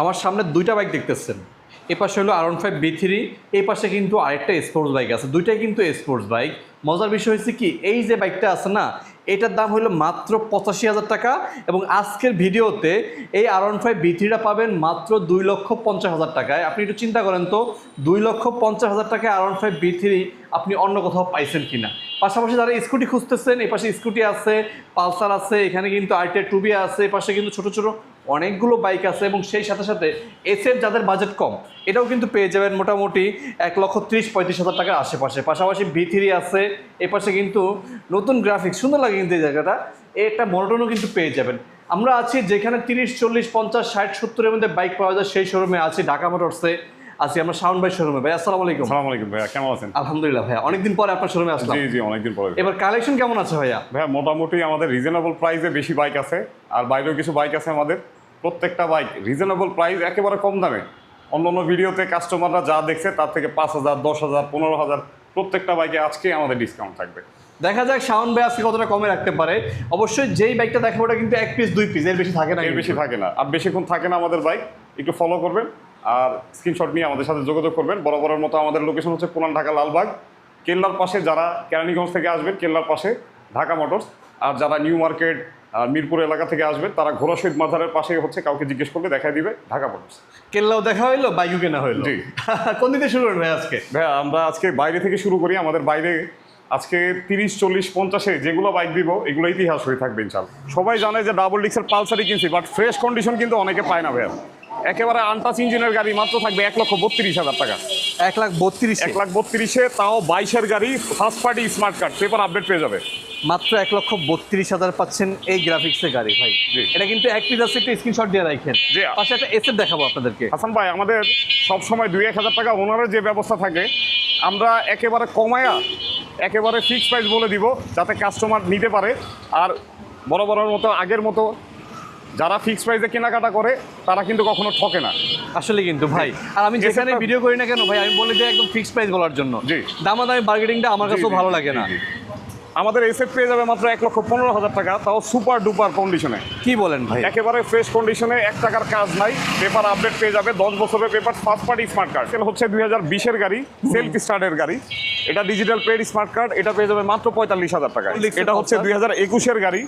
আমার সামনে দুইটা বাইক দেখতেছেন। এ পাশে হলো আর ফাইভ বি থ্রি এই পাশে কিন্তু আরেকটা স্পোর্টস বাইক আছে। দুইটাই কিন্তু স্পোর্টস বাইক মজার বিষয় হচ্ছে কি, এই যে বাইকটা আছে না, এটার দাম হলো মাত্র পঁচাশি হাজার টাকা এবং আজকের ভিডিওতে এই আর ওয়ান ফাইভ বি থ্রিটা পাবেন মাত্র দুই লক্ষ পঞ্চাশ হাজার টাকায়। আপনি একটু চিন্তা করেন তো, দুই লক্ষ পঞ্চাশ হাজার টাকায় R one five V three আপনি অন্য কোথাও পাইছেন কিনা? পাশাপাশি যারা স্কুটি খুঁজতেছেন এই পাশে স্কুটি আছে, পালসার আছে, এখানে কিন্তু আইটের টুবি আছে এই পাশে কিন্তু ছোট ছোট অনেকগুলো বাইক আছে এবং সেই সাথে সাথে এসের যাদের বাজেট কম এটাও কিন্তু পেয়ে যাবেন মোটামুটি এক লক্ষ ত্রিশ পঁয়ত্রিশ হাজার টাকার আশেপাশে। পাশাপাশি ভি থ্রি আছে এ পাশে কিন্তু নতুন গ্রাফিক্স সুন্দর লাগে কিন্তু এই জায়গাটা। এটা মনোটনও কিন্তু পেয়ে যাবেন। আমরা আছি যেখানে তিরিশ চল্লিশ পঞ্চাশ ষাট সত্তরের মধ্যে বাইক পাওয়া যায় সেই শোরুমে আছি ঢাকা মোটরসে আছি আমরা শাওন ভাই শোরুমে ভাই আসসালামু আলাইকুম। আসসালামু আলাইকুম ভাইয়া কেমন আছেন? আলহামদুলিল্লাহ ভাইয়া অনেকদিন পরে আপনার শোরুমে আসলাম। জি জি অনেকদিন পরে। এবার কালেকশন কেমন আছে ভাইয়া? ভাইয়া মোটামুটি আমাদের রিজনেবল প্রাইসে বেশি বাইক আছে আর বাইরেও কিছু বাইক আছে আমাদের। প্রত্যেকটা বাইক রিজনেবল প্রাইস একেবারে কম দামে। অন্য অন্য ভিডিওতে কাস্টমাররা যা দেখছে তার থেকে পাঁচ হাজার দশ হাজার পনেরো হাজার প্রত্যেকটা বাইকে আজকে আমাদের ডিসকাউন্ট থাকবে। দেখা যাক শাওন ভাই আজকে কতটা কমে রাখতে পারে। অবশ্যই যেই বাইকটা দেখাবো ওটা কিন্তু এক পিস দুই পিস এর বেশি থাকে না এর বেশি থাকে না। আর বেশিক্ষণ থাকে না আমাদের বাইক একটু ফলো করবেন আর স্ক্রিনশট নিয়ে আমাদের সাথে যোগাযোগ করবেন। বরাবরের মতো আমাদের লোকেশন হচ্ছে পুরান ঢাকা লালবাগ। কেল্লার পাশে যারা কেরানীগঞ্জ থেকে আসবেন কেল্লার পাশে ঢাকা মোটরস। আর যারা নিউ মার্কেট মিরপুর এলাকা থেকে আসবে। তারা ঘোড়া শহীদ মাজারের পাশে হচ্ছে কাউকে জিজ্ঞেস করলে দেখাই দিবে ঢাকা মোটরস কেল্লাও দেখা হইল বাইকও কেনা হইল। জি। কোন দিকে শুরু করবে আজকে? ভাই আমরা আজকে বাইরে থেকে শুরু করি আমাদের বাইরে আজকে তিরিশ চল্লিশ পঞ্চাশে যেগুলো বাইক দিব এগুলো ইতিহাস হয়ে থাকবে ইনশাল সবাই জানে যে ডাবল ডিক্সের পালসারই কিনছি বাট ফ্রেশ কন্ডিশন কিন্তু অনেকে পায় না ভাইয়া। একেবারে আনটাচ ইঞ্জিনের গাড়ি মাত্র থাকবে এক লক্ষ বত্রিশ হাজার টাকা। এক লাখ বত্রিশ। এক লাখ বত্রিশে তাও বাইশের গাড়ি first party smart card paper update পেয়ে যাবে। মাত্র এক লক্ষ বত্রিশ হাজার পাচ্ছেন এই গ্রাফিক্সের গাড়ি ভাই। এটা কিন্তু এক পিস আছে একটা স্ক্রিনশট দিয়ে রাখেন। জি। পাশে একটা এসে দেখাবো আপনাদেরকে। হাসান ভাই আমাদের সব সময় দুই এক হাজার টাকা ওনারের যে ব্যবস্থা থাকে আমরা একেবারে কমায়া একেবারে ফিক্সড প্রাইস বলে দিব যাতে কাস্টমার নিতে পারে। আর বড় বড়র মতো আগের মতো যারা ফিক্স প্রাইসে কেনাকাটা করে তারা কিন্তু কখনো ঠকে না। আসলে কিন্তু ভাই আর আমি যেখানে ভিডিও করি না কেন ভাই আমি বলি যে একদম ফিক্সড প্রাইস বলার জন্য। জি। দামাদামি বার্গেটিংটা আমার কাছেও ভালো লাগে না। আমাদের এসেট পেয়ে যাবে মাত্র এক লক্ষ পনেরো হাজার টাকা তাও সুপার ডুপার কন্ডিশনে কি বলেন ভাই? একেবারে ফ্রেশ কন্ডিশনে এক টাকার কাজ নাই পেপার আপডেট পেয়ে যাবে দশ বছরের paper first party smart card sale হচ্ছে দুই হাজার বিশের গাড়ি সেলফ স্টার্টের গাড়ি। এটা ডিজিটাল পেড স্মার্ট কার্ড এটা পেয়ে যাবে মাত্র পঁয়তাল্লিশ হাজার টাকা এটা হচ্ছে? দুই হাজার একুশের গাড়ি।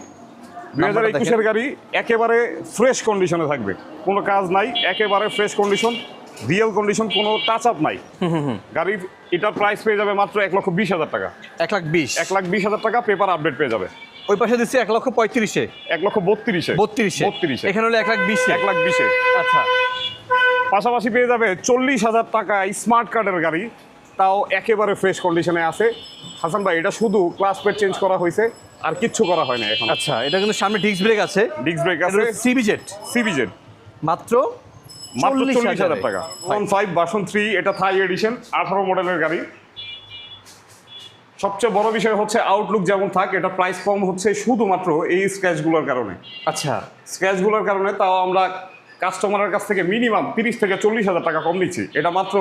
দুই হাজার একুশের গাড়ি একেবারে ফ্রেশ কন্ডিশনে থাকবে। কোনো কাজ নাই একেবারে ফ্রেশ কন্ডিশন রিয়েল কন্ডিশন কোনো টাচ আপ নাই গাড়ির এটার প্রাইস পেয়ে যাবে মাত্র এক লক্ষ বিশ হাজার টাকা। এক লাখ বিশ? এক লাখ বিশ হাজার টাকা পেপার আপডেট পেয়ে যাবে। ওই পাশে দিচ্ছি এক লক্ষ পঁয়ত্রিশে। এক লক্ষ বত্রিশে। বত্রিশে। বত্রিশে। এখানে হলো এক লাখ বিশে। এক লাখ বিশে। আচ্ছা। পাশাপাশি পেয়ে যাবে চল্লিশ হাজার টাকা স্মার্ট কার্ডের গাড়ি। তাও একেবারে ফ্রেশ কন্ডিশনে আছে। হাসান ভাই এটা শুধু ক্লাস প্লেট চেঞ্জ করা হয়েছে আর কিচ্ছু করা হয় না এখন। আচ্ছা এটা কিন্তু সামনে ডিস্ক ব্রেক আছে। ডিস্ক ব্রেক আছে। সিবিজেট সিবিজেড মাত্র মাত্র 40,000 চল্লিশ হাজার টাকা। ওয়ান ফাইভ বাসন থ্রি এটা থাই এডিশন আঠারো মডেলের গাড়ি। সবচেয়ে বড় বিষয় হচ্ছে আউটলুক যেমন থাক এটা প্রাইস কম হচ্ছে শুধুমাত্র এই স্ক্র্যাচগুলোর কারণে। আচ্ছা। স্ক্র্যাচগুলোর কারণে তাও আমরা কাস্টমারের কাছ থেকে মিনিমাম তিরিশ থেকে চল্লিশ হাজার টাকা কম নিচ্ছি। এটা মাত্র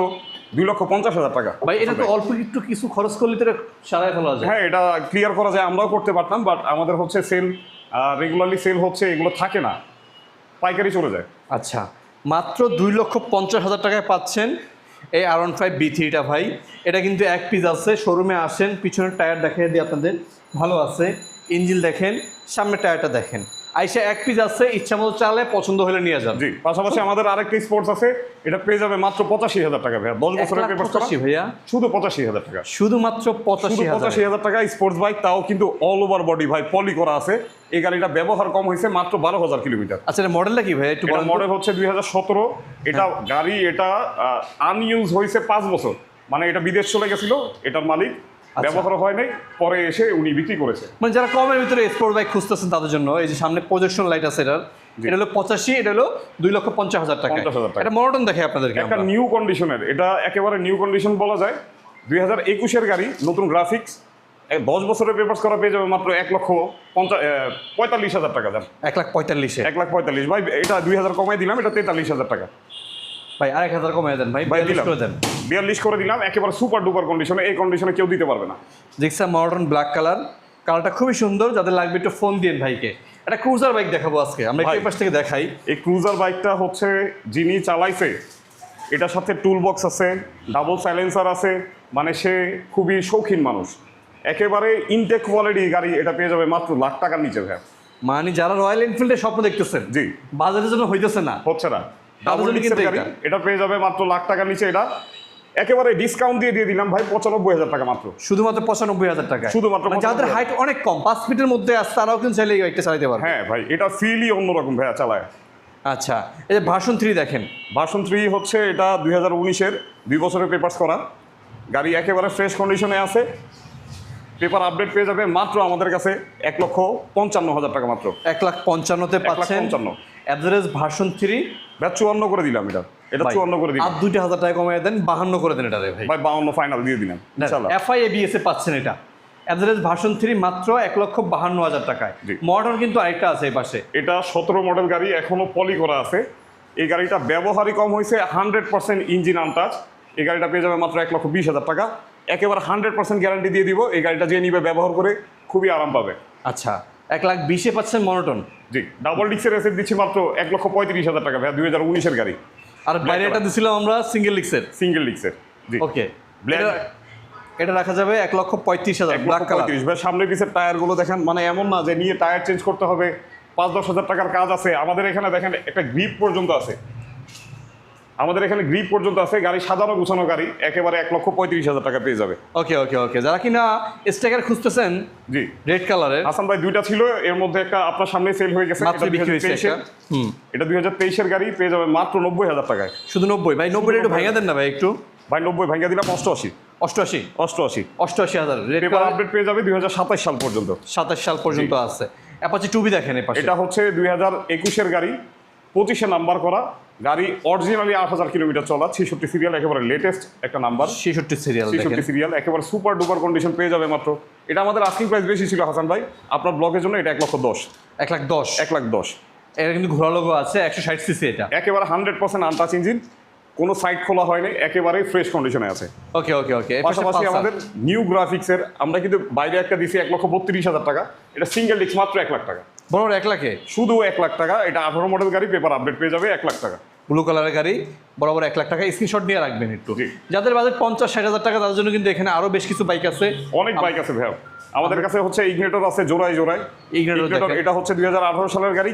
দুই লক্ষ পঞ্চাশ হাজার টাকা। ভাই এটা তো অল্প একটু কিছু খরচ করলে তো সারাই ফেলা যায়। হ্যাঁ এটা ক্লিয়ার করা যায় আমরাও করতে পারতাম বাট আমাদের হচ্ছে সেল রেগুলারলি সেল হচ্ছে এগুলো থাকে না। পাইকারি চলে যায়। আচ্ছা মাত্র দুই লক্ষ পঞ্চাশ হাজার টাকায় পাচ্ছেন এই আর ওয়ান ফাইভ বি থ্রিটা ভাই। এটা কিন্তু এক পিস আছে শোরুমে আসেন পিছনের টায়ার দেখিয়ে দিই আপনাদের। ভালো আছে ইঞ্জিন দেখেন সামনের টায়ারটা দেখেন। আইসা এক পিস আছে ইচ্ছা মতো চালে পছন্দ হলে নিয়ে যান। জি পাশাপাশি আমাদের আরেকটা স্পোর্টস আছে এটা পেয়ে যাবে মাত্র পঁচাশি হাজার টাকা ভাইয়া। দশ বছরের পেপার পঁচাশি ভাইয়া। শুধু পঁচাশি হাজার টাকা। শুধুমাত্র শুধু পঁচাশি পঁচাশি হাজার টাকা স্পোর্টস বাইক তাও কিন্তু অল ওভার বডি ভাই পলি করা আছে। এই গাড়িটা ব্যবহার কম হয়েছে মাত্র বারো হাজার কিলোমিটার। আচ্ছা এটা মডেলটা কি ভাই একটু মডেল হচ্ছে দুই হাজার সতেরো। এটা হ্যাঁ। গাড়ি এটা আনইউজ হয়েছে পাঁচ বছর। মানে এটা বিদেশ চলে গেছিল এটার মালিক। ব্যবহার হয় নাই পরে এসে উনি বিক্রি করেছে। মানে যারা কমের ভিতরে স্পোর্ট বাইক খুঁজতেছেন তাদের জন্য এই যে সামনে প্রজেকশন লাইট আছে এটার এটা হলো পঁচাশি এটা হলো দুই লক্ষ পঞ্চাশ হাজার টাকা 50,000 টাকা। এটা মনোটন দেখে আপনাদেরকে একটা নিউ কন্ডিশনের এটা একেবারে নিউ কন্ডিশন বলা যায়। দুই হাজার একুশের গাড়ি নতুন গ্রাফিক্স দশ বছরের পেপার্স করা পেয়ে যাবে মাত্র এক লক্ষ পঞ্চাশ পঁয়তাল্লিশ হাজার টাকা দেন এক লাখ পঁয়তাল্লিশে। এক লাখ পঁয়তাল্লিশ। ভাই এটা দুই হাজার কমাই দিলাম এটা তেতাল্লিশ হাজার টাকা। ভাই আরেক হাজার কমে দেন ভাই বিয়াল্লিশ করে দেন। বিয়াল্লিশ করে দিলাম একেবারে সুপার ডুপার কন্ডিশনে এই কন্ডিশনে কেউ দিতে পারবে না। জিক্সা মডার্ন ব্ল্যাক কালার কালারটা খুবই সুন্দর যাদের লাগবে একটু ফোন দিন ভাইকে। একটা ক্রুজার বাইক দেখাবো আজকে আমরা এই পাশ থেকে দেখাই। এই ক্রুজার বাইকটা হচ্ছে যিনি চালাইছে এটার সাথে টুল বক্স আছে ডাবল সাইলেন্সার আছে মানে সে খুবই শৌখিন মানুষ। একেবারে ইনটেক কোয়ালিটি গাড়ি এটা পেয়ে যাবে মাত্র লাখ টাকার নিচে ভাই। মানে যারা রয়্যাল এনফিল্ডের স্বপ্ন দেখতেছেন জি। বাজারের জন্য হইতেছে না। হচ্ছে না। ডাবল গাড়ি। এটা। পেয়ে যাবে মাত্র লাখ টাকার নিচে এটা। একেবারে ডিসকাউন্ট দিয়ে দিয়ে দিলাম ভাই পঁচানব্বই হাজার টাকা মাত্র। শুধুমাত্র পঁচানব্বই হাজার টাকা শুধুমাত্র মানে যাদের হাইট অনেক কম পাঁচ ফিটের মধ্যে আছে তারাও কিন্তু চাইলে এই বাইকটা চালাতে পারবে। হ্যাঁ ভাই এটা ফিলই অন্যরকম ভাইয়া চালায়। আচ্ছা এই যে ভার্সন থ্রি দেখেন। ভার্সন থ্রি হচ্ছে এটা দুই হাজার উনিশের দুই বছরের পেপার্স করা। গাড়ি একেবারে ফ্রেশ কন্ডিশনে আছে। পেপার আপডেট পেয়ে যাবে মাত্র আমাদের কাছে এক লক্ষ পঞ্চান্ন হাজার টাকা মাত্র। এক লাখ পঞ্চান্নতে পাচ্ছেন। পঞ্চান্ন। Average version three. ভাই চুয়ান্ন করে দিলাম এটা। এটা চুয়ান্ন করে আর দিলাম দুইটা হাজার টাকা কমিয়ে দেন বাহান্ন করে দেন এটা ভাই। ভাই বাউন্ন ফাইনাল দিয়ে দিলাম এফআই এবিএস এ পাচ্ছেন এটা। অ্যাভারেজ ভার্সন থ্রি মাত্র এক লক্ষ বাহান্ন হাজার টাকায়। মডার্ন কিন্তু আরেকটা আছে এই পাশে। এটা সতেরো মডেল গাড়ি এখনও পলি করা আছে। এই গাড়িটা ব্যবহারই কম হয়েছে হান্ড্রেড পার্সেন্ট ইঞ্জিন আনটাচ এই গাড়িটা পেয়ে যাবে মাত্র এক লক্ষ বিশ হাজার টাকা। একেবারে হান্ড্রেড পার্সেন্ট গ্যারান্টি দিয়ে দিব এই গাড়িটা যে নিবে ব্যবহার করে খুবই আরাম পাবে। আচ্ছা। এক লাখ বিশে পাচ্ছেন মনোটন। জি ডাবল ডিক্সের এসে দিচ্ছি মাত্র এক লক্ষ পঁয়ত্রিশ হাজার টাকা ভাই দুই হাজার উনিশের গাড়ি। আর বাইরে। এটা দিছিলাম আমরা সিঙ্গেল ডিক্সের সিঙ্গেল ডিক্সের জি। ওকে। এটা রাখা যাবে এক লক্ষ পঁয়ত্রিশ হাজার ব্ল্যাক পঁয়ত্রিশ। ভাই সামনে পিছের টায়ারগুলো দেখেন মানে এমন না যে নিয়ে টায়ার চেঞ্জ করতে হবে পাঁচ দশ হাজার টাকার কাজ আছে। আমাদের এখানে দেখেন একটা গ্রিপ পর্যন্ত আছে। আমাদের এখানে গ্রিপ পর্যন্ত আছে গাড়ি সাজানো গুছানো গাড়ি একেবারে এক লক্ষ পঁয়ত্রিশ হাজার টাকা পেয়ে যাবে। ওকে ওকে ওকে। যারা কিনা স্টেকার খুঁজতেছেন জি। রেড কালারের। হাসান ভাই দুইটা ছিল এর মধ্যে একটা আপনার সামনে সেল হয়ে গেছে এটা বিক্রি হয়েছে 2023 একটা। হুম। এটা দুই হাজার তেইশের গাড়ি পেয়ে যাবে মাত্র নব্বই হাজার টাকায়। শুধু নব্বই। ভাই নব্বই একটু ভাঙা দেন না ভাই একটু? ভাই নব্বই ভাঙ্গা দিলাম অষ্টআশি। অষ্টআশি? অষ্টআশি। অষ্টআশি হাজার। পেপার আপডেট পেয়ে যাবে দুই হাজার সাতাশ সাল পর্যন্ত। সাতাশ সাল পর্যন্ত আছে। অ্যাপাচি টুবি দেখেন এটা হচ্ছে দুই হাজার একুশের গাড়ি পঁচিশে নাম্বার করা গাড়ি অরিজিনালি আট হাজার কিলোমিটার চলা ছেষট্টি সিরিয়াল একেবারে লেটেস্ট একটা নাম্বার ছেষট্টি সিরিয়াল ছেষট্টি সিরিয়াল একেবারে সুপার ডুপার কন্ডিশন পেয়ে যাবে মাত্র। এটা আমাদের আস্কিং প্রাইস বেশি ছিল হাসান ভাই। আপনার ব্লকের জন্য এটা এক লক্ষ দশ। এক লাখ দশ। এক লাখ দশ। এটা কিন্তু ঘোরা লোগো আছে একশো ষাট সিসি এটা। একেবারে হান্ড্রেড পার্সেন্ট আনটাচ ইঞ্জিন কোনো সাইড খোলা হয়নি একেবারে ফ্রেশ কন্ডিশনে আছে। ওকে ওকে ওকে। পাশাপাশি আমাদের নিউ গ্রাফিক্সের আমরা কিন্তু বাইরে একটা দিছি এক লক্ষ বত্রিশ হাজার টাকা। এটা সিঙ্গেল ডিস্ক মাত্র এক লাখ টাকা। বড় এক লাখে। শুধু এক লাখ টাকা এটা আঠারো মডেল গাড়ি পেপার আপডেট পেয়ে যাবে এক লাখ টাকা। ব্লু কালারের গাড়ি বরাবর এক লাখ টাকা স্ক্রিনশট নিয়ে রাখবেন একটু। যাদের বাজেট পঞ্চাশ ষাট হাজার টাকা তাদের জন্য কিন্তু এখানে আরও বেশ কিছু বাইক আছে। অনেক বাইক আছে ভাই আমাদের কাছে হচ্ছে ইগনেটর আছে জোড়ায় জোড়ায়। ইগনেটর। এটা হচ্ছে দুই হাজার আঠারো সালের গাড়ি।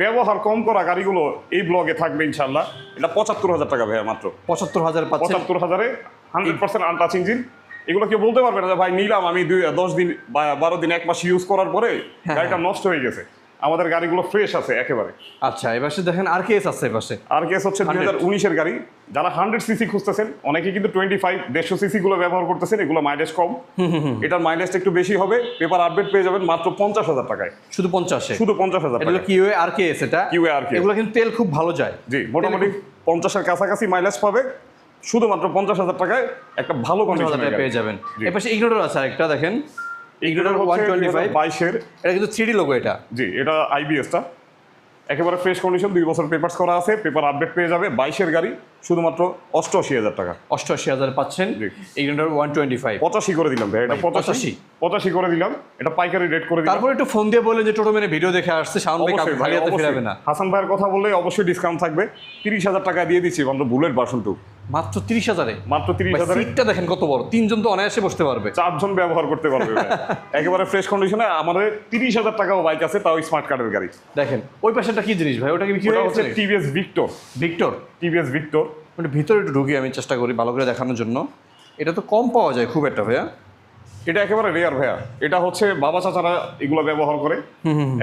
ব্যবহার কম করা গাড়িগুলো এই ব্লগে থাকবে ইনশাল্লাহ এটা পঁচাত্তর হাজার টাকা ভাইয়া মাত্র। পঁচাত্তর হাজার পঁচাত্তর হাজারে হান্ড্রেড পার্সেন্ট আনটাচ ইঞ্জিন এগুলো কেউ বলতে পারবে না যে ভাই নিলাম আমি দুই দশ দিন বা বারো দিন এক মাস ইউজ করার পরে হ্যাঁ, গাড়িটা নষ্ট হয়ে গেছে। আমাদের গাড়িগুলো ফ্রেশ আছে একেবারে। আচ্ছা এবার দেখেন আর কেস আছে এপাশে। আর কেস হচ্ছে দুই হাজার উনিশের গাড়ি। যারা হান্ড্রেড সিসি খুঁজতেছেন অনেকে কিন্তু টোয়েন্টি ফাইভ দেড়শো সিসি গুলো ব্যবহার করতেছেন এগুলো মাইলেজ কম। এটার মাইলেজটা একটু বেশি হবে। পেপার আপডেট পেয়ে যাবেন মাত্র পঞ্চাশ হাজার টাকায়। শুধু পঞ্চাশে? শুধু পঞ্চাশ হাজার টাকা কি আর এটা। QA আর এগুলো কিন্তু তেল খুব ভালো যায়। জি মোটামুটি পঞ্চাশের কাছাকাছি মাইলেজ পাবে। শুধুমাত্র পঞ্চাশ হাজার টাকায় একটা ভালো টাকা পেয়ে যাবেন। এপাশে ইগনোটর আছে আরেকটা দেখেন। ইগনোটর ওয়ান টোয়েন্টি ফাইভ বাইশের। এটা কিন্তু থ্রি লোগো এটা। জি এটা আইবিএসটা একেবারে ফ্রেশ কন্ডিশন দুই বছর পেপার্স করা আছে পেপার আপডেট পেয়ে যাবে। বাইশের গাড়ি শুধুমাত্র অষ্টআশি হাজার টাকা। অষ্টআশি হাজার পাচ্ছেন জি। ওয়ান টোয়েন্টি ফাইভ পঁচাশি করে দিলাম ভাই এটা পঁচাশি। পঁচাশি। করে দিলাম এটা পাইকারি রেট করে দিলাম। তারপর একটু ফোন দিয়ে বললেন যে টোটো মেনে ভিডিও দেখে আসছে শাওন ভাই। ফেরাবে না। হাসান ভাইয়ের কথা বললে অবশ্যই ডিসকাউন্ট থাকবে। তিরিশ হাজার টাকা দিয়ে দিচ্ছি মাত্র বুলেট টু মাত্র তিরিশ হাজারে। মাত্র তিরিশ হাজারে? সিটটা দেখেন কত বড়। তিনজন তো অনায়াসে বসতে পারবে। চারজন ব্যবহার করতে পারবে একেবারে ফ্রেশ কন্ডিশনে আমাদের তিরিশ হাজার টাকাও বাইক আছে তাও স্মার্ট কার্ডের গাড়ি। দেখেন ওই পাশেটা কি জিনিস ভাই? ওটা কি বিক্রি হচ্ছে TVS Victor Victor TVS Victor ওটা ভিতরে একটু ঢুকি আমি চেষ্টা করি ভালো করে দেখানোর জন্য। এটা তো কম পাওয়া যায় খুব একটা ভাইয়া। এটা একেবারে রেয়ার ভাইয়া। এটা হচ্ছে বাবা চাচারা এগুলো ব্যবহার করে।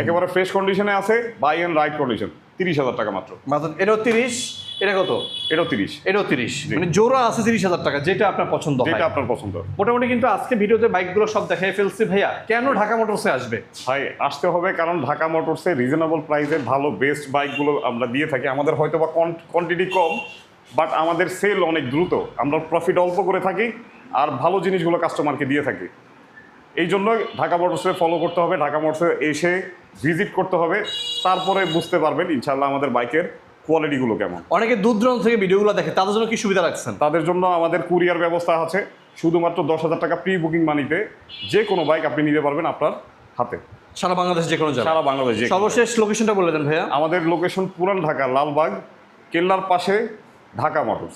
একেবারে ফ্রেশ কন্ডিশনে আছে বাই এন্ড রাইট কন্ডিশন তিরিশ হাজার টাকা মাত্র। মাত্র এটাও তিরিশ? এটা কত? এটাও তিরিশ। এটাও তিরিশ। মানে জোড়া আছে তিরিশ হাজার টাকা যেটা আপনার পছন্দ যেটা আপনার পছন্দ। মোটামুটি কিন্তু আজকে ভিডিওতে বাইকগুলো সব দেখাই ফেলছি। ভাইয়া কেন ঢাকা মোটরসে আসবে? ভাই আসতে হবে কারণ ঢাকা মোটরসে রিজনেবল প্রাইসে ভালো বেস্ট বাইকগুলো আমরা দিয়ে থাকি। আমাদের হয়তো বা কোয়ান্টিটি কম বাট আমাদের সেল অনেক দ্রুত। আমরা প্রফিট অল্প করে থাকি আর ভালো জিনিসগুলো কাস্টমারকে দিয়ে থাকি। এই জন্য ঢাকা মোটরসে ফলো করতে হবে ঢাকা মোটরসে এসে ভিজিট করতে হবে তারপরে বুঝতে পারবেন ইনশাল্লাহ আমাদের বাইকের কোয়ালিটিগুলো কেমন। অনেকে দূর দূরান্ত থেকে ভিডিওগুলো দেখে তাদের জন্য কি সুবিধা রাখছেন? তাদের জন্য আমাদের কুরিয়ার ব্যবস্থা আছে শুধুমাত্র দশ হাজার টাকা প্রি বুকিং মানিতে যে কোনো বাইক আপনি নিতে পারবেন আপনার হাতে। সারা বাংলাদেশ যে কোনো জায়গা সারা বাংলাদেশ সর্বশেষ লোকেশনটা বলে দেন ভাইয়া। আমাদের লোকেশন পুরান ঢাকা লালবাগ কেল্লার পাশে ঢাকা মোটরস